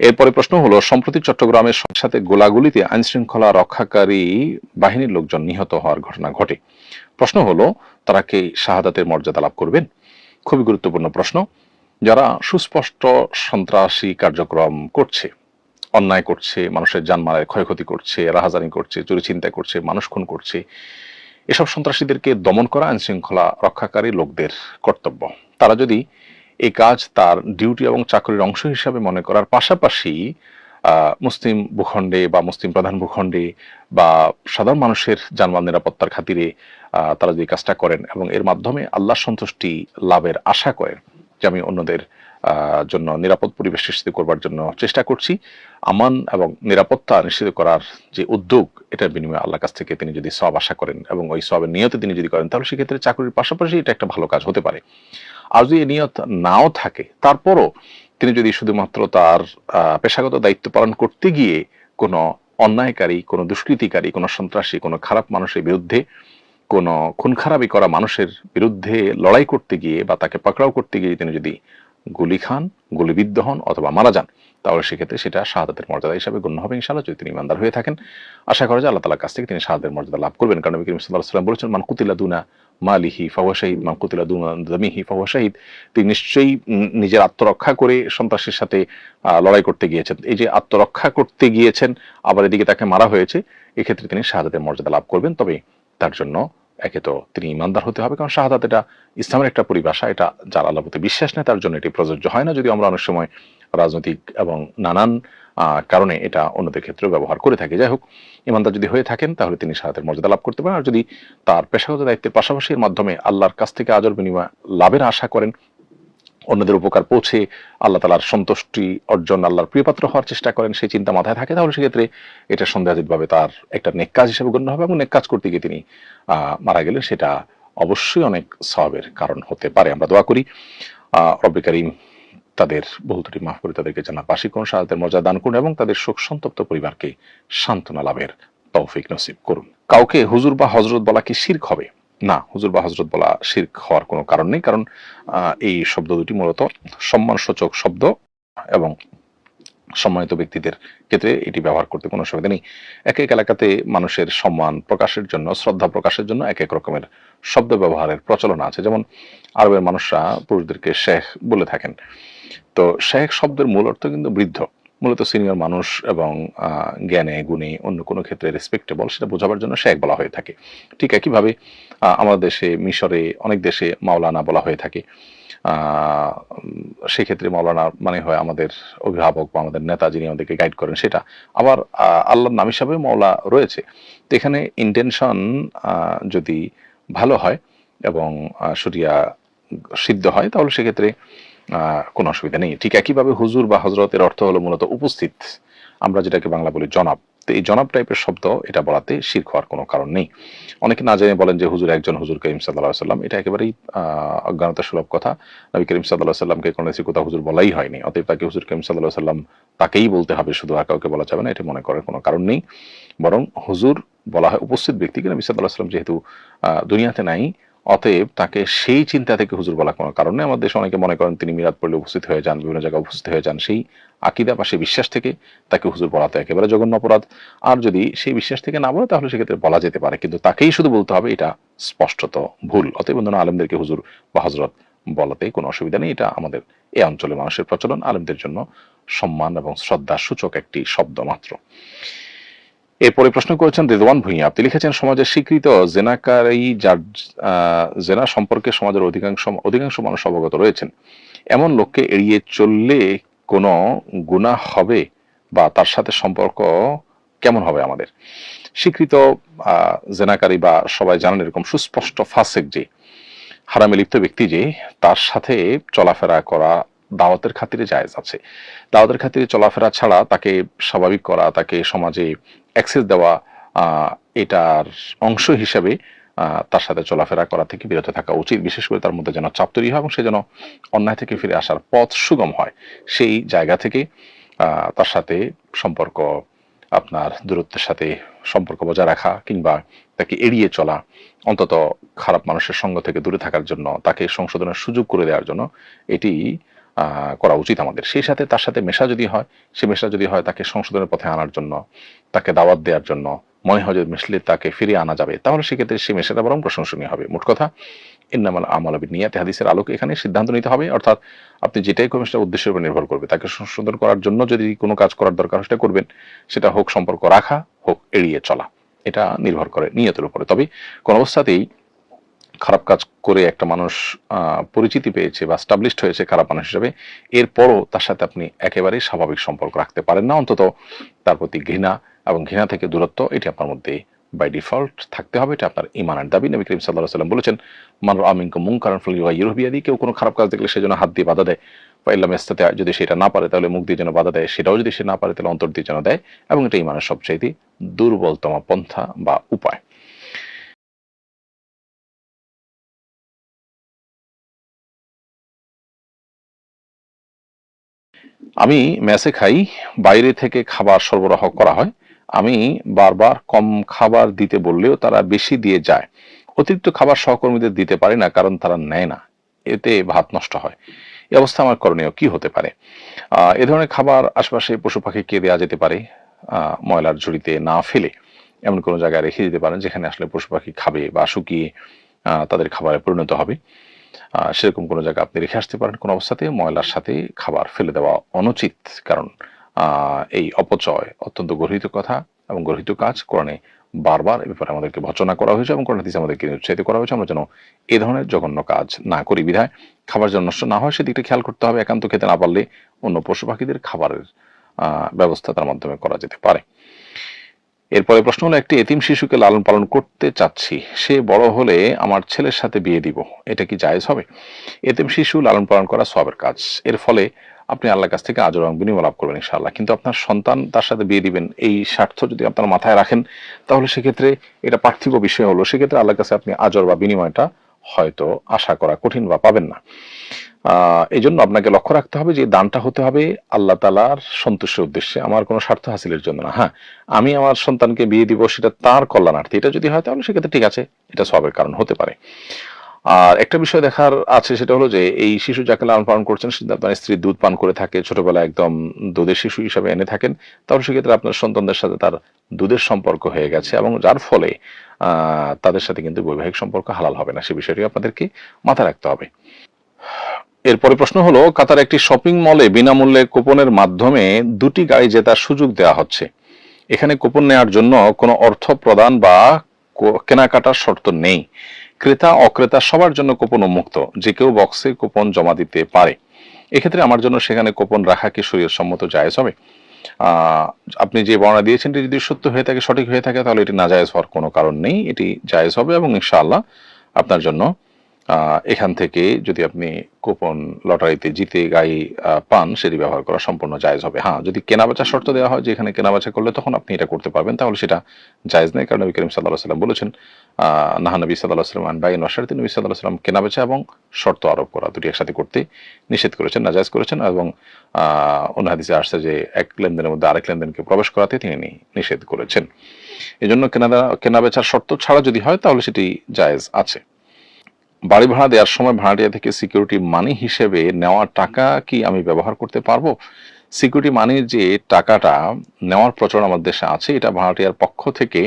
এরপরে প্রশ্ন হলো, সম্প্রতি চট্টগ্রামের সাথে গোলাগুলিতে আইন শৃঙ্খলা রক্ষাকারী বাহিনীর লোকজন নিহত হওয়ার ঘটনা ঘটে। প্রশ্ন হলো, তারা কি শাহাদাতের মর্যাদা লাভ করবেন? খুবই গুরুত্বপূর্ণ প্রশ্ন। যারা সুস্পষ্ট সন্ত্রাসী কার্যক্রম করছে, অন্যায় করছে, মানুষের জানমালের ক্ষয়ক্ষতি করছে, রাহাজানি করছে, চুরি চিন্তা করছে, মানুষ খুন করছে, এসব সন্ত্রাসীদেরকে দমন করা আইন শৃঙ্খলা রক্ষাকারী লোকদের কর্তব্য। তারা যদি এই কাজ তার ডিউটি এবং চাকরির অংশ হিসাবে মনে করার পাশাপাশি মুসলিম ভূখণ্ডে বা মুসলিম প্রধান ভূখণ্ডে বা সাধারণ মানুষের জানমাল নিরাপত্তার খাতিরে তারা যদি কাজটা করেন এবং এর মাধ্যমে আল্লাহ সন্তুষ্টি লাভের আশা করেন, যে আমি অন্যদের জন্য, নিরাপদ পরিবেশ নিশ্চিত করবার জন্য চেষ্টা করছি। আমান এবং নিরাপত্তা নিশ্চিত করার যে উদ্যোগ, এটার বিনিময়ে আল্লাহর কাছ থেকে তিনি যদি সব আশা করেন এবং ওই সবের নিয়তে তিনি যদি করেন, তাহলে সেক্ষেত্রে চাকরির পাশাপাশি এটা একটা ভালো কাজ হতে পারে। আর যদি নিয়ত নাও থাকে, তারপরও তিনি যদি শুধুমাত্র তার পেশাগত দায়িত্ব পালন করতে গিয়ে কোনো অন্যায়কারী, কোনো দুষ্কৃতিকারী, কোনো সন্ত্রাসী, কোনো খারাপ মানুষের বিরুদ্ধে, কোনো খুন খারাপি করা মানুষের বিরুদ্ধে লড়াই করতে গিয়ে বা তাকে পাকড়াও করতে গিয়ে তিনি যদি গুলি খান, গুলিবিদ্ধ হন অথবা মারা যান, তাহলে সেক্ষেত্রে সেটা শাহাদাতের মর্যাদা হিসাবে গণ্য হবে ইনশাআল্লাহ যদি তিনি ইমানদার হয়ে থাকেন। আশা করা যায় আল্লাহ তালার কাছ থেকে তিনি শাহাদের মর্যাদা লাভ করবেন। কারণ নবী করিম সাল্লাহ সাল্লাম বলেছেন, মান কুতিলা দুনা মালিহি ফাহুয়া শাহিদ মান কুতিলা দুনা জামিহি ফাহুয়া শাহিদ তিনি নিশ্চয়ই নিজের আত্মরক্ষা করে সন্ত্রাসের সাথে লড়াই করতে গিয়েছেন। এই যে আত্মরক্ষা করতে গিয়েছেন, আবার এদিকে তাকে মারা হয়েছে, এক্ষেত্রে তিনি শাহাদাতের মর্যাদা লাভ করবেন। তবে তার জন্য একে তো তিনি ইমানদার হতে হবে, কারণ শাহাদাত এটা ইসলামের একটা পরিভাষা, এটা যার আল্লাহ প্রতি বিশ্বাস নেই, তার জন্য এটি প্রযোজ্য হয় না। যদি আমরা অনেক সময় রাজনৈতিক এবং নানান কারণে এটা অন্যদের ক্ষেত্রেও ব্যবহার করে থাকি। যাই হোক, ইমানদার যদি হয়ে থাকেন, তাহলে তিনি শাহাদের মর্যাদা লাভ করতে পারেন। আর যদি তার পেশাগত দায়িত্বের পাশাপাশি এর মাধ্যমে আল্লাহর কাছ থেকে আজর বিনিময় লাভের আশা করেন অন্যদের উপকার পৌঁছে আল্লাহ তালার সন্তুষ্টি অর্জন আল্লাহর প্রিয়পাত্র হওয়ার চেষ্টা করেন, সেই চিন্তা মাথায় থাকে, তাহলে সেক্ষেত্রে এটা সন্দেহাতীতভাবে তার একটা নেক কাজ হিসেবে গণ্য হবে এবং নেক কাজ করতে গিয়ে তিনি মারা গেলেন। সেটা অবশ্যই অনেক সবের কারণ হতে পারে। আমরা দোয়া করি রব্বে করিম তাদের বহু ত্রুটি মাফ করে তাদেরকে জানার পাশে কোন সাহায্যের দান করুন এবং তাদের শোক সন্তপ্ত পরিবারকে সান্ত্বনা লাভের তৌফিক নসিব করুন। কাউকে হুজুর বা হজরত বলা কি শির্ক হবে? না, হুজুর বা হজরত বলা শির্ক হওয়ার কোনো কারণ নেই, কারণ এই শব্দ দুটি মূলত সম্মানসূচক শব্দ এবং সম্মানিত ব্যক্তিদের ক্ষেত্রে এটি ব্যবহার করতে কোনো অসুবিধা নেই। এক এক এলাকাতে মানুষের সম্মান প্রকাশের জন্য, শ্রদ্ধা প্রকাশের জন্য এক এক রকমের শব্দ ব্যবহারের প্রচলন আছে। যেমন আরবের মানুষরা পুরুষদেরকে শেখ বলে থাকেন। তো শেখ শব্দের মূল অর্থ কিন্তু বৃদ্ধ। মূলত সিনিয়র মানুষ এবং জ্ঞানে, গুণে অন্য কোনো ক্ষেত্রে রেসপেক্টেবল সেটা বোঝাবার জন্য শেখ বলা হয়ে থাকে। ঠিক একইভাবে আমাদের দেশে মিশরে অনেক দেশে মাওলানা বলা হয়ে থাকে। সেক্ষেত্রে মাওলানা মানে হয় আমাদের অভিভাবক বা আমাদের নেতা যিনি আমাদেরকে গাইড করেন সেটা। আবার আল্লাহর নাম হিসাবে মাওলা রয়েছে। তো এখানে ইন্টেনশন যদি ভালো হয় এবং শরিয়া সিদ্ধ হয়, তাহলে সেক্ষেত্রে কোনো অসুবিধা নেই। ঠিক একইভাবে হুজুর বা হজরতের অর্থ হলো মূলত উপস্থিত। আমরা যেটাকে বাংলা বলি জনাব। তো এই জনাব টাইপের শব্দ, এটা বলাতে শির হওয়ার কোনো কারণ নেই। অনেকে না জেনে বলেন যে হুজুর একজন হুজুর করিম সাল্লাহ সাল্লাম এটা একেবারেই অজ্ঞানতা সুলভ কথা। নবী করিম সাল্লাহ সাল্লামকে কোনো কোথাও হুজুর বলাই হয়নি। অতএব তাকে হুজুর করিম সাল্লাহ সাল্লাম তাকেই বলতে হবে, শুধু আর কাউকে বলা যাবে না, এটা মনে করার কোনো কারণ নেই। বরং হুজুর বলা হয় উপস্থিত ব্যক্তিকে নবী সাল্লাহ সাল্লাম যেহেতু দুনিয়াতে নাই অতএব তাকে সেই চিন্তা থেকে হুজুর বলা কোনো কারণে আমাদের দেশে অনেকে মনে করেন তিনি মিরাদ পড়লে উপস্থিত হয়ে যান, বিভিন্ন জায়গায় উপস্থিত হয়ে যান। সেই আকিদা বা সেই বিশ্বাস থেকে তাকে হুজুর বলাতে একেবারে জঘন্য অপরাধ। আর যদি সেই বিশ্বাস থেকে না বলে, তাহলে সেক্ষেত্রে বলা যেতে পারে। কিন্তু তাকেই শুধু বলতে হবে, এটা স্পষ্টত ভুল। অতএব অন্যান্য আলেমদেরকে হুজুর বা হজরত বলাতে কোনো অসুবিধা নেই। এটা আমাদের এই অঞ্চলের মানুষের প্রচলন। আলেমদের জন্য সম্মান এবং শ্রদ্ধা সূচক একটি শব্দ মাত্র। এরপরে প্রশ্ন করেছেন রেদওয়ান ভূঁইয়া। আপনি লিখেছেন সমাজের স্বীকৃত জেনাকারী যার জেনা সম্পর্কে সমাজের অধিকাংশ অধিকাংশ মানুষ অবগত রয়েছেন। এমন লোককে এড়িয়ে চললে কোনো গুনাহ হবে বা তার সাথে সম্পর্ক কেমন হবে আমাদের? স্বীকৃত জেনাকারী বা সবাই জানেন এরকম সুস্পষ্ট ফাসেক যে, হারামে লিপ্ত ব্যক্তি যে, তার সাথে চলাফেরা করা দাওয়াতের খাতিরে জায়েজ আছে। দাওয়াতের খাতিরে চলাফেরা ছাড়া তাকে স্বাভাবিক করা, তাকে সমাজে অ্যাক্সেস দেওয়া এটার অংশ হিসাবে তার সাথে চলাফেরা করা থেকে বিরত থাকা উচিত। বিশেষ করে তার মধ্যে যেন চাপ তৈরি হয় এবং সে যেন অন্যায় থেকে ফিরে আসার পথ সুগম হয়। সেই জায়গা থেকে তার সাথে সম্পর্ক, আপনার দূরত্বের সাথে সম্পর্ক বজায় রাখা কিংবা তাকে এড়িয়ে চলা, অন্তত খারাপ মানুষের সঙ্গ থেকে দূরে থাকার জন্য, তাকে সংশোধনের সুযোগ করে দেওয়ার জন্য, এটি করা উচিত আমাদের। সেই সাথে তার সাথে মেশা যদি হয়, সে মেশা যদি হয় তাকে সংশোধনের পথে আনার জন্য, তাকে দাওয়াত দেওয়ার জন্য, মনে হয় যে মিশলে তাকে ফিরিয়ে আনা যাবে, তাহলে সেক্ষেত্রে সে মেশাটা বরং প্রশংসনীয় হবে। মোট কথা, ইন্নামাল আমলাবি নিয়াতে হাদিসের আলোকে এখানে সিদ্ধান্ত নিতে হবে। অর্থাৎ আপনি যেটাই করবেন সেটা উদ্দেশ্যের উপর নির্ভর করবে। তাকে সংশোধন করার জন্য যদি কোনো কাজ করার দরকার সেটা করবেন। সেটা হোক সম্পর্ক রাখা, হোক এড়িয়ে চলা। এটা নির্ভর করে নিয়তের উপরে। তবে কোনো অবস্থাতেই খারাপ কাজ করে একটা মানুষ পরিচিতি পেয়েছে বা স্টাবলিশড হয়েছে খারাপ মানুষ হিসেবে, এরপরও তার সাথে আপনি একেবারেই স্বাভাবিক সম্পর্ক রাখতে পারেন না। অন্তত তার প্রতি ঘৃণা এবং ঘৃণা থেকে দূরত্ব, এটি আপনার মধ্যে বাই ডিফল্ট থাকতে হবে। এটা আপনার ইমানের দাবি। নবী করিম সাল্লাহ সাল্লাম বলেছেন, মান আমিনক মুং কারণ ফল ইউরোপিয়াদি কেউ কোনো খারাপ কাজ দেখলে সেজন্য হাত দিয়ে বাধা দেয়। বা ইল্লাম ইস্তাতে যদি সেটা না পারে, তাহলে মুখ দিয়ে যেন বাধা দেয়। সেটাও যদি সে না পারে, তাহলে অন্তর দিয়ে যেন দেয়। এবং এটা ইমানের সবচাইতে দুর্বলতম পন্থা বা উপায়। আমি মেসে খাই, বাইরে থেকে খাবার সরবরাহ করা হয়। আমি বারবার কম খাবার দিতে বললেও তারা বেশি দিয়ে যায়। অতিরিক্ত খাবার সহকর্মীদের দিতে পারি না, কারণ তারা নেয় না। এতে ভাত নষ্ট হয়। এই অবস্থা আমার করণীয়। কি হতে পারে? এ ধরনের খাবার আশপাশে পশু পাখিকে দেওয়া যেতে পারে? ময়লার ঝুড়িতে না ফেলে এমন কোনো জায়গায় রেখে দিতে পারেন, যেখানে আসলে পশু পাখি খাবে বা শুকিয়ে তাদের খাবারে পরিণত হবে। সেরকম কোনো জায়গা আপনি রেখে আসতে পারেন। কোনো অবস্থাতে ময়লার সাথে খাবার ফেলে দেওয়া অনুচিত। কারণ এই অপচয় অত্যন্ত গর্হিত কথা এবং গর্হিত কাজ। কোরআনে বারবার এ ব্যাপারে আমাদেরকে ভর্সনা করা হয়েছে এবং কোরআন হাদিসে আমাদেরকে উৎসাহিত করা হয়েছে। আমরা যেন এ ধরনের জঘন্য কাজ না করি। বিধায় খাবার যেন নষ্ট না হয় সেদিকটা খেয়াল করতে হবে। একান্ত খেতে না পারলে অন্য পশু পাখিদের খাবারের ব্যবস্থা তার মাধ্যমে করা যেতে পারে। এরপরে প্রশ্ন হলো, একটি এতিম শিশুকে লালন পালন করতে চাচ্ছি। সে বড় হলে আমার ছেলের সাথে বিয়ে দিব। এটা কি জায়েজ হবে? এতিম শিশু লালন পালন করা সবের কাজ। এর ফলে আপনি আল্লাহর কাছ থেকে আজর বিনিময় লাভ করবেন ইনশাআল্লাহ। কিন্তু আপনার সন্তান তার সাথে বিয়ে দিবেন, এই স্বার্থ যদি আপনার মাথায় রাখেন, তাহলে সেক্ষেত্রে এটা পার্থিব বিষয় হলো। সেক্ষেত্রে আল্লাহর কাছে আপনি আজর বা বিনিময়টা হয়তো আশা করা কঠিন বা পাবেন না। এই জন্য আপনাকে লক্ষ্য রাখতে হবে যে, দানটা হতে হবে আল্লাহ তালার সন্তুষ্টের উদ্দেশ্যে। আমার কোনো স্বার্থ হাসিলের জন্য না। হ্যাঁ আমি আমার সন্তানকে বিয়ে দিব, সেটা তার কল্যাণার্থে। এটা যদি হয়, তাহলে সেক্ষেত্রে ঠিক আছে, এটা সবের কারণ হতে পারে। আর একটা বিষয় দেখার আছে, সেটা হলো যে এই শিশু যাকে লালন পালন করছেন আপনার স্ত্রী দুধ পান করে থাকে, ছোটবেলায় একদম দুধের শিশু হিসাবে এনে থাকেন। তাহলে সেক্ষেত্রে আপনার সন্তানদের সাথে তার দুধের সম্পর্ক হয়ে গেছে এবং যার ফলে তাদের সাথে কিন্তু বৈবাহিক সম্পর্ক হালাল হবে না, সে বিষয়টি আপনাদেরকে মাথায় রাখতে হবে। এরপরে প্রশ্ন হলো, কাতার একটি শপিং মলে বিনামূল্যে কুপনের মাধ্যমে দুটি গাড়ি জেতার সুযোগ দেওয়া হচ্ছে। এখানে কুপন নেওয়ার জন্য কোনো অর্থ প্রদান বা কেনাকাটার শর্ত নেই। ক্রেতা, অক্রেতা সবার জন্য কুপন উন্মুক্ত, যে কেউ বক্সে কুপন জমা দিতে পারে। এক্ষেত্রে আমার জন্য সেখানে কুপন রাখা কি শরীর সম্মত জায়েজ হবে? আপনি যে বর্ণনা দিয়েছেন, এটি যদি সত্য হয়ে থাকে, সঠিক হয়ে থাকে, তাহলে এটি না জায়েজ হওয়ার কোনো কারণ নেই। এটি জায়েজ হবে এবং ইনশাআল্লাহ আপনার জন্য এখান থেকে যদি আপনি কুপন লটারিতে জিতে আহ, পান সেটি ব্যবহার করা সম্পূর্ণ জায়েজ হবে। হ্যাঁ যদি কেনাবেচা শর্ত দেওয়া হয় যে এখানে কেনাবেচা করলে তখন আপনি এটা করতে পারবেন তাহলে সেটা জায়েজ নেই কারণ নবী করিম সাল্লাহ সাল্লাম বলেছেন আহ, নাহা নবী সাল্লাহ সাল্লাম আন বাই নশারতি নবী সাল্লাহ সাল্লাম কেনাবেচা এবং শর্ত আরোপ করা দুটি একসাথে করতে নিষেধ করেছেন নাজায়েজ করেছেন এবং অন্য হাদিসে আসছে যে এক লেনদেনের মধ্যে আরেক লেনদেনকে প্রবেশ করাতে তিনি নিষেধ করেছেন। এই জন্য কেনা কেনাবেচার শর্ত ছাড়া যদি হয় তাহলে সেটি জায়েজ আছে। বাড়ি ভাড়া দেওয়ার সময় ভাড়াটিয়া থেকে সিকিউরিটি মানি হিসেবে নেওয়া টাকা কি আমি ব্যবহার করতে পারব? সিকিউরিটি মানির যে টাকাটা নেওয়ার প্রচলন আমাদের দেশে আছে, এটা ভাড়াটিয়ার পক্ষ থেকে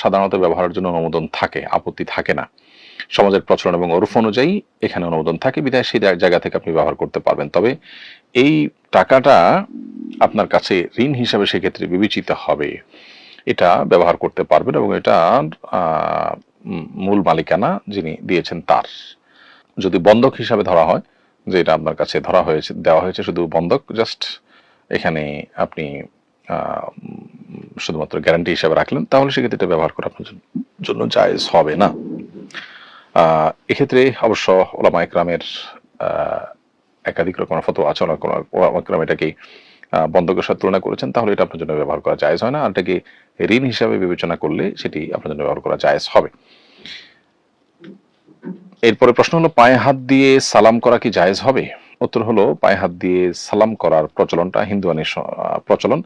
সাধারণত ব্যবহারের জন্য অনুমোদন থাকে, আপত্তি থাকে না। সমাজের প্রচলন এবং ওরফ অনুযায়ী এখানে অনুমোদন থাকে, বিধায় সেই জায়গা থেকে আপনি ব্যবহার করতে পারবেন। তবে এই টাকাটা আপনার কাছে ঋণ হিসাবে সেক্ষেত্রে বিবেচিত হবে। এটা ব্যবহার করতে পারবেন এবং এটা মূল মালিকানা যিনি দিয়েছেন তার। যদি বন্ধক হিসাবে ধরা হয়, যে এটা আপনার কাছে ধরা হয়েছে, দেওয়া হয়েছে শুধু বন্ধক জাস্ট এখানে আপনি শুধুমাত্র গ্যারান্টি হিসাবে রাখলেন, তাহলে সেক্ষেত্রে এটা ব্যবহার করা আপনার জন্য- জায়েজ হবে না। এক্ষেত্রে অবশ্য ওলামা একরামের একাধিক রকমের ফটো আছে, ওলামা একরাম এটাকে বন্ধকের সাথে তুলনা করেছেন, তাহলে এটা আপনার জন্য ব্যবহার করা জায়েজ হয় না, আর এটাকে ঋণ হিসাবে বিবেচনা করলে সেটি আপনার জন্য ব্যবহার করা জায়েজ হবে। এরপরে প্রশ্ন হলো, পায়ে হাত দিয়ে সালাম করা কি জায়েজ হবে? উত্তর হলো, পায়ে হাত দিয়ে সালাম করার প্রচলনটা হিন্দুয়ানির প্রচলন।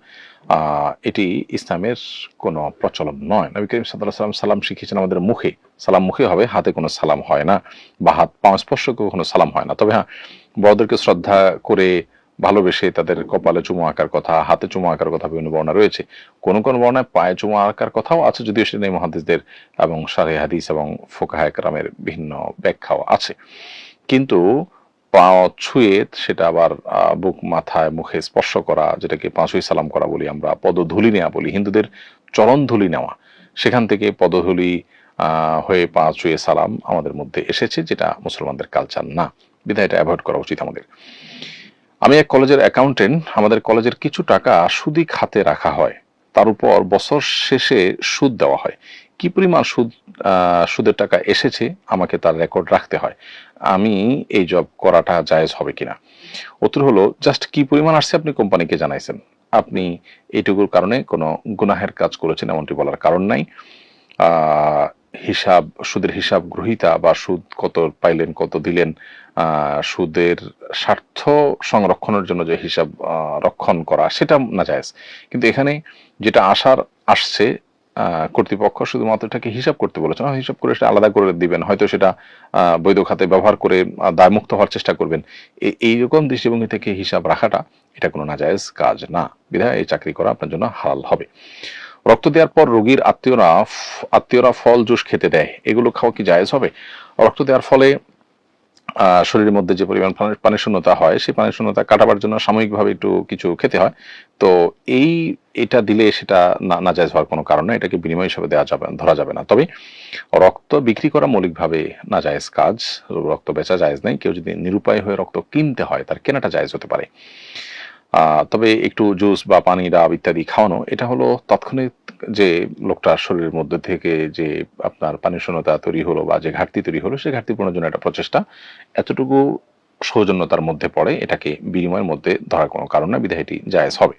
এটি ইসলামের কোনো প্রচলন নয়। নবী করিম সাল্লাহ সাল্লাম সালাম শিখিয়েছেন আমাদের মুখে। সালাম মুখে হবে, হাতে কোনো সালাম হয় না বা হাত পাঁচ স্পর্শ কখনো সালাম হয় না। তবে হ্যাঁ বড়দেরকে শ্রদ্ধা করে ভালোবেসে তাদের কপালে চুমু আঁকার কথা, হাতে চুমু আঁকার কথা বিভিন্ন বর্ণনা রয়েছে। কোন কোন বর্ণায় পায়ে চুমু আঁকার কথাও আছে, যদিও সেটা নেই মহাদিসদের এবং সারে হাদিস এবং ফোকাহ একরামের ভিন্ন ব্যাখ্যাও আছে। কিন্তু পা ছুঁয়ে সেটা আবার বুক মাথায়, মুখে স্পর্শ করা, যেটাকে পাঁচই সালাম করা বলি আমরা, পদধূলি নেওয়া বলি, হিন্দুদের চরণ ধুলি নেওয়া, সেখান থেকে পদধূলি হয়ে পা ছুঁয়ে সালাম আমাদের মধ্যে এসেছে, যেটা মুসলমানদের কালচার না। বিধায় এটা অ্যাভয়েড করা উচিত আমাদের। আমি এক কলেজের অ্যাকাউন্টেন্ট আমাদের কলেজের কিছু টাকা সুদি খাতে রাখা হয়। তার উপর বছর শেষে সুদ দেওয়া হয়। কি পরিমাণ সুদ সুদের টাকা এসেছে আমাকে তার রেকর্ড রাখতে হয়। আমি এই জব করাটা জায়েজ হবে কিনা? উত্তর হলো, জাস্ট কি পরিমাণ আসছে আপনি কোম্পানিকে জানাইছেন? আপনি এইটুকুর কারণে কোনো গুনাহের কাজ করেছেন এমনটি বলার কারণ নাই। হিসাব, সুদের হিসাব গ্রহিতা বা সুদ কত পাইলেন, কত দিলেন সুদের স্বার্থ সংরক্ষণের জন্য যে হিসাব রক্ষণ করা, সেটা না যায় কিন্তু এখানে যেটা আসার আসছে কর্তৃপক্ষ শুধুমাত্র এটাকে হিসাব করতে বলেছেন হিসাব করে সেটা আলাদা করে দিবেন, হয়তো সেটা বৈধ খাতে ব্যবহার করে দায়মুক্ত হওয়ার চেষ্টা করবেন। এই এইরকম দৃষ্টিভঙ্গি থেকে হিসাব রাখাটা, এটা কোনো নাজায়েজ কাজ না। বিধায় এই চাকরি করা আপনার জন্য হালাল হবে। রক্ত দেওয়ার পর রোগীর আত্মীয়রা আত্মীয়রা ফল, জুস খেতে দেয়। এগুলো খাওয়া কি জায়েজ হবে? রক্ত দেওয়ার ফলে শরীরের মধ্যে যে পরিমাণ পানি- শূন্যতা হয়, সেই পানি শূন্যতা কাটাবার জন্য সাময়িকভাবে একটু কিছু খেতে হয়। তো এই, এটা দিলে সেটা না নাজায়জ হওয়ার কোনো কারণ নেই। এটাকে বিনিময় হিসেবে দেওয়া যাবে, ধরা যাবে না। তবে রক্ত বিক্রি করা মৌলিকভাবে নাজায়েজ কাজ। রক্ত বেচা জায়েজ নেই। কেউ যদি নিরুপায় হয়ে রক্ত কিনতে হয়, তার কেনাটা জায়েজ হতে পারে। তবে একটু জুস বা পানি ডাব ইত্যাদি খাওয়ানো, এটা হলো তাৎক্ষণিক যে লোকটার শরীরের মধ্যে থেকে যে আপনার পানি শূন্যতা তৈরি হলো বা যে ঘাটতি তৈরি হলো সেই ঘাটতি পূরণের জন্য একটা প্রচেষ্টা। এতটুকু সৌজন্যতার মধ্যে পড়ে এটাকে বিনিময়ের মধ্যে ধরার কোনো কারণ না বিধায়টি জায়েজ হবে।